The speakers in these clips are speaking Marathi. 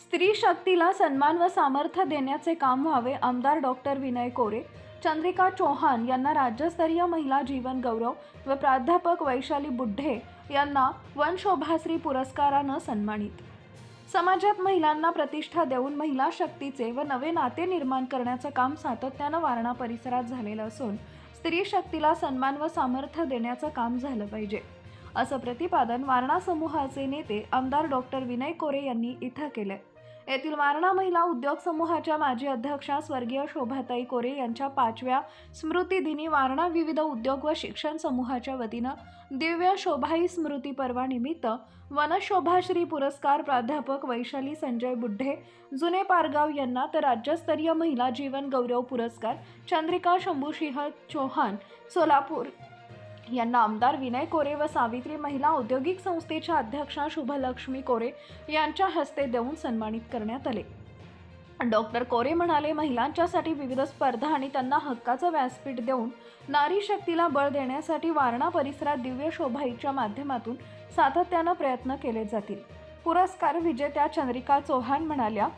स्त्री शक्तीला सन्मान व सामर्थ्य देण्याचे काम व्हावे आमदार डॉक्टर विनय कोरे चंद्रिका चौहान यांना राज्यस्तरीय महिला जीवन गौरव व प्राध्यापक वैशाली बुड्ढे यांना वनशोभाश्री पुरस्कारानं सन्मानित. समाजात महिलांना प्रतिष्ठा देऊन महिला शक्तीचे व नवे नाते निर्माण करण्याचं काम सातत्यानं वारणा परिसरात झालेलं असून स्त्री शक्तीला सन्मान व सामर्थ्य देण्याचं काम झालं पाहिजे. असं प्रतिपादन वारणा समूहाचे नेते आमदार डॉक्टर विनय कोरे यांनी इथं केले येथील वारणा महिला उद्योग समूहाच्या माजी अध्यक्षा स्वर्गीय शोभाताई कोरे यांच्या पाचव्या स्मृतिदिनी वारणा विविध उद्योग व शिक्षण समूहाच्या वतीनं दिव्य शोभाई स्मृती पर्वानिमित्त वनशोभाश्री पुरस्कार प्राध्यापक वैशाली संजय बुड्ढे जुने पारगाव यांना तर राज्यस्तरीय महिला जीवन गौरव पुरस्कार चंद्रिका शंभूसिंह चौहान सोलापूर यांना आमदार विनय कोरे व सावित्री महिला औद्योगिक संस्थेच्या अध्यक्षा शुभलक्ष्मी कोरे यांच्या हस्ते देऊन सन्मानित करण्यात आले. डॉक्टर कोरे म्हणाले महिलांच्यासाठी विविध स्पर्धा आणि त्यांना हक्काचं व्यासपीठ देऊन नारी शक्तीला बळ देण्यासाठी वारणा परिसरात दिव्य शोभाईच्या माध्यमातून सातत्यानं प्रयत्न केले जातील. पुरस्कार विजेत्या चंद्रिका चौहान म्हणाल्या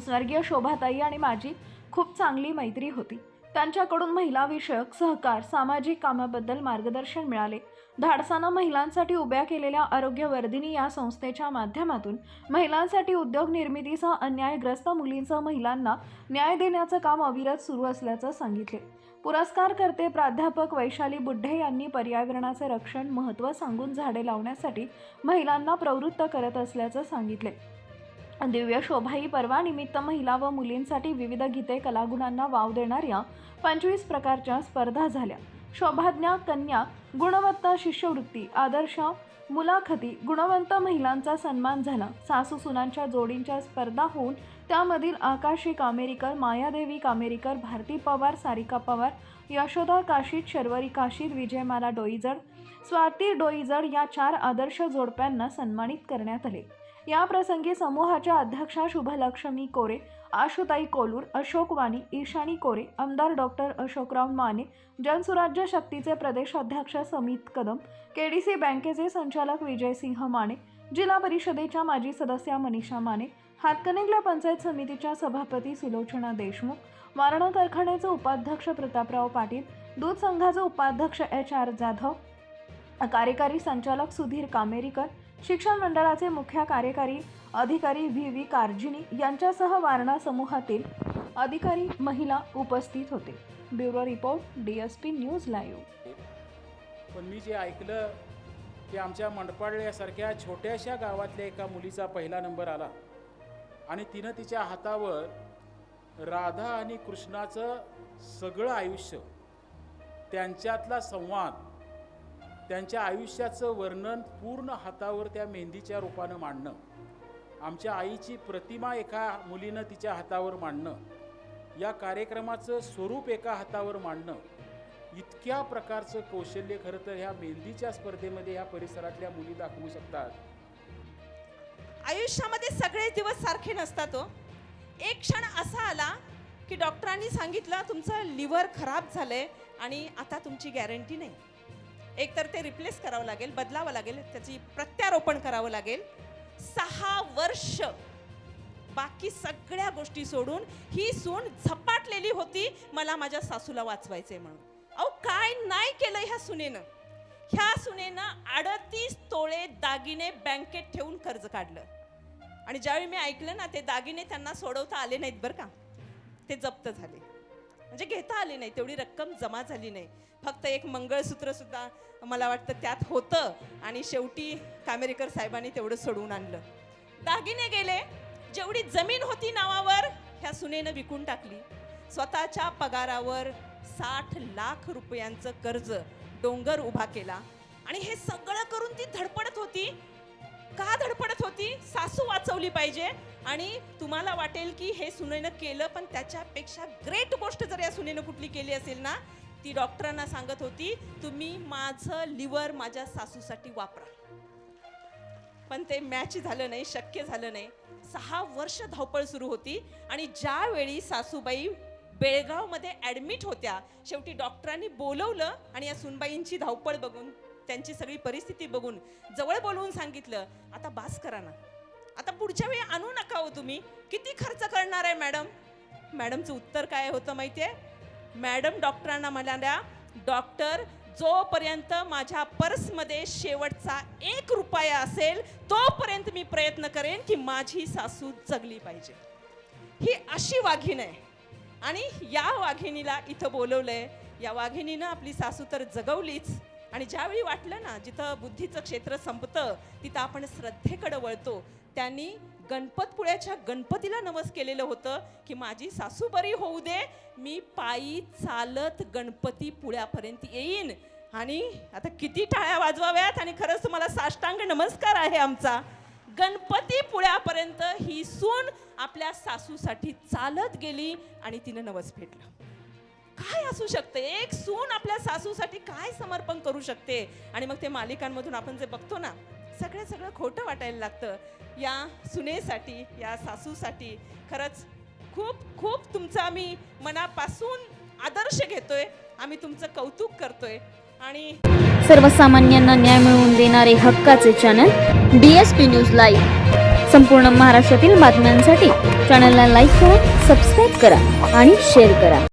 स्वर्गीय शोभाताई आणि माझी खूप चांगली मैत्री होती. त्यांच्याकडून महिलाविषयक सहकार सामाजिक कामाबद्दल मार्गदर्शन मिळाले. धाडसानं महिलांसाठी उभ्या केलेल्या आरोग्यवर्धिनी या संस्थेच्या माध्यमातून महिलांसाठी उद्योग निर्मितीसह अन्यायग्रस्त मुलींसह महिलांना न्याय देण्याचं काम अविरत सुरू असल्याचं सांगितले. पुरस्कारकर्ते प्राध्यापक वैशाली बुड्ढे यांनी पर्यावरणाचे रक्षण महत्त्व सांगून झाडे लावण्यासाठी महिलांना प्रवृत्त करत असल्याचं सांगितले. दिव्य शोभाई पर्वानिमित्त महिला व मुलींसाठी विविध गीते कलागुणांना वाव देणाऱ्या पंचवीस प्रकारच्या स्पर्धा झाल्या. शोभाज्ञा कन्या गुणवत्ता शिष्यवृत्ती आदर्श मुलाखती गुणवंत महिलांचा सन्मान झाला. सासू सुनांच्या जोडींच्या स्पर्धा होऊन त्यामधील आकाशी कामेरीकर मायादेवी कामेरीकर भारती पवार सारिका पवार यशोदा काशीद शर्वरी काशीद विजयमाला डोईजड स्वाती डोईजड या चार आदर्श जोडप्यांना सन्मानित करण्यात आले. या प्रसंगी समूहाच्या अध्यक्षा शुभलक्ष्मी कोरे आशुताई कोलूर अशोक वाणी ईशानी कोरे आमदार डॉक्टर अशोकराव माने जनसुराज्य शक्तीचे प्रदेशाध्यक्ष समित कदम केडीसी बँकेचे संचालक विजयसिंह माने जिल्हा परिषदेच्या माजी सदस्या मनीषा माने हातकणंगले पंचायत समितीच्या सभापती सुलोचना देशमुख वारणा कारखान्याचे उपाध्यक्ष प्रतापराव पाटील दूध संघाचे उपाध्यक्ष एच आर जाधव कार्यकारी संचालक सुधीर कामेरीकर शिक्षण मंडळाचे मुख्य कार्यकारी अधिकारी व्ही व्ही कार्जिनी यांच्यासह वारणा समूहातील अधिकारी महिला उपस्थित होते. Bureau report P news live. पण मी जे ऐकलं की आमच्या मंडपाळल्यासारख्या छोट्याशा गावातल्या एका मुलीचा पहिला नंबर आला. आणि तिनं तिच्या हातावर राधा आणि कृष्णाचं सगळं आयुष्य त्यांच्यातला संवाद त्यांच्या आयुष्याचं वर्णन पूर्ण हातावर त्या मेहंदीच्या रूपानं मांडणं. आमच्या आईची प्रतिमा एका मुलीनं तिच्या हातावर मांडणं. या कार्यक्रमाचं स्वरूप एका हातावर मांडणं. इतक्या प्रकारचं कौशल्य खरं तर ह्या मेहंदीच्या स्पर्धेमध्ये ह्या परिसरातल्या मुली दाखवू शकतात. आयुष्यामध्ये सगळे दिवस सारखे नसतात हो. एक क्षण असा आला की डॉक्टरांनी सांगितलं तुमचं लिव्हर खराब झालंय आणि आता तुमची गॅरंटी नाही. एकतर ते रिप्लेस करावं लागेल बदलावं लागेल त्याची प्रत्यारोपण करावं लागेल. सहा वर्ष बाकी सगळ्या गोष्टी सोडून ही सून झपाटलेली होती मला माझ्या सासूला वाचवायचंय म्हणून. अहो काय नाही केलं ह्या सुनेनं. ह्या सुनेनं अडतीस तोळे दागिने बँकेत ठेवून कर्ज काढलं. आणि ज्यावेळी मी ऐकलं ना ते दागिने त्यांना सोडवता आले नाहीत बरं का. ते जप्त झाले. म्हणजे घेता आली नाही तेवढी रक्कम जमा झाली नाही. फक्त एक मंगळसूत्र सुद्धा मला वाटतं त्यात होतं आणि शेवटी कामेरीकर साहेबांनी तेवढं सोडवून आणलं. दागिने गेले जेवढी जमीन होती नावावर ह्या सुनेनं विकून टाकली. स्वतःच्या पगारावर साठ लाख रुपयांचं कर्ज डोंगर उभा केला. आणि हे सगळं करून ती धडपडत होती. का धडपडत होती? सासू वाचवली पाहिजे. आणि तुम्हाला वाटेल की हे सुनेनं केलं पण त्याच्यापेक्षा ग्रेट गोष्ट जर या सुनेनं कुठली केली असेल ना ती डॉक्टरांना सांगत होती तुम्ही माझं लिव्हर माझ्या सासूसाठी वापरा. पण ते मॅच झालं नाही शक्य झालं नाही. सहा वर्ष धावपळ सुरू होती आणि ज्यावेळी सासूबाई बेळगावमध्ये ॲडमिट होत्या शेवटी डॉक्टरांनी बोलवलं आणि या सुनबाईंची धावपळ बघून त्यांची सगळी परिस्थिती बघून जवळ बोलवून सांगितलं आता बास करा ना. आता पुढच्या वेळी आणू नका हो तुम्ही. किती खर्च करणार आहे मॅडम? मॅडमचं उत्तर काय होतं माहिती आहे मॅडम डॉक्टरांना म्हणाल्या डॉक्टर जोपर्यंत माझ्या पर्समध्ये शेवटचा एक रुपया असेल तोपर्यंत मी प्रयत्न करेन की माझी सासू जगली पाहिजे. ही अशी वाघीण आहे. आणि या वाघिणीला इथं बोलवलं आहे या वाघिणीनं आपली सासू तर जगवलीच. आणि ज्यावेळी वाटलं ना जिथं बुद्धीचं क्षेत्र संपतं तिथं आपण श्रद्धेकडे वळतो. त्यांनी गणपतपुळ्याच्या गणपतीला नमस केलेलं होतं की माझी सासू बरी होऊ दे मी पायी चालत गणपती पुळ्यापर्यंत येईन. आणि आता किती टाळ्या वाजवाव्यात आणि खरंच तुम्हाला साष्टांग नमस्कार आहे आमचा. गणपती पुळ्यापर्यंत ही सून आपल्या सासूसाठी चालत गेली आणि तिनं नवस फेटलं काय असू शकते? एक सून आपल्या सासूसाठी काय समर्पण करू शकते? आणि मग ते मालिकांमधून आपण जे बघतो ना सगळं सगळं खोटं वाटायला लागतं. या सुनेसाठी या सासूसाठी खरंच खूप खूप तुमचं आम्ही मनापासून आदर्श घेतोय. आम्ही तुमचं कौतुक करतोय. आणि सर्वसामान्यांना न्याय मिळवून देणारे हक्काचे channel D S P news live संपूर्ण महाराष्ट्रातील बातम्यांसाठी चॅनलला लाईक करा सबस्क्राईब करा आणि शेअर करा.